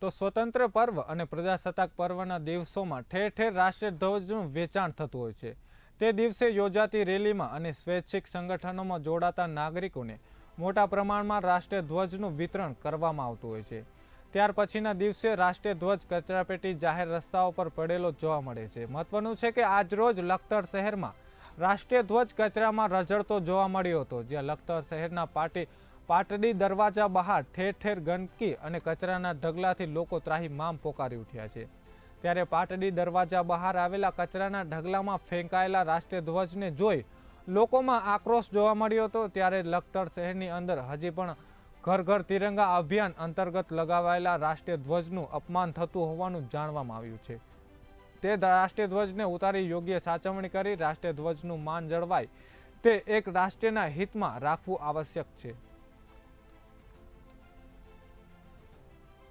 તો સ્વતંત્ર પર્વ અને પ્રજાસત્તાક પર્વના દિવસોમાં ઠેર ઠેર રાષ્ટ્રીય ધ્વજનું વેચાણ થતું હોય છે. તે દિવસે યોજાતી રેલીમાં અને સ્વૈચ્છિક સંગઠનોમાં જોડાતા નાગરિકોને મોટા પ્રમાણમાં રાષ્ટ્રીય ધ્વજનું વિતરણ કરવામાં આવતું હોય છે. ત્યાર પછીના દિવસે રાષ્ટ્રીય ધ્વજ કચરાપેટી જાહેર રસ્તાઓ પર પડેલો જોવા મળે છે. મહત્વનું છે કે આજરોજ લખતર શહેરમાં રાષ્ટ્રીય ધ્વજ કચરામાં રઝળતો જોવા મળ્યો હતો, જ્યાં લખતર શહેરના પાટી પાટડી દરવાજા બહાર ઠેર ઠેર ગંદકી અને કચરાના ઢગલાથી લોકો ત્રાહી મામ પોકારી ઉઠ્યા છે. ત્યારે પાટડી દરવાજા બહાર આવેલા કચરાના ઢગલામાં ફેંકાયેલા રાષ્ટ્રીય ધ્વજને જોઈ લોકોમાં આક્રોશ જોવા મળ્યો હતો. ત્યારે લખતર શહેરની અંદર હજી પણ ઘર ઘર તિરંગા અભિયાન અંતર્ગત લગાવાયેલા રાષ્ટ્રીય ધ્વજનું અપમાન થતું હોવાનું જાણવામાં આવ્યું છે. તે રાષ્ટ્રીય ધ્વજને ઉતારી યોગ્ય સાચવણી કરી રાષ્ટ્રીય ધ્વજનું માન જળવાય તે એક રાષ્ટ્રના હિતમાં રાખવું આવશ્યક છે.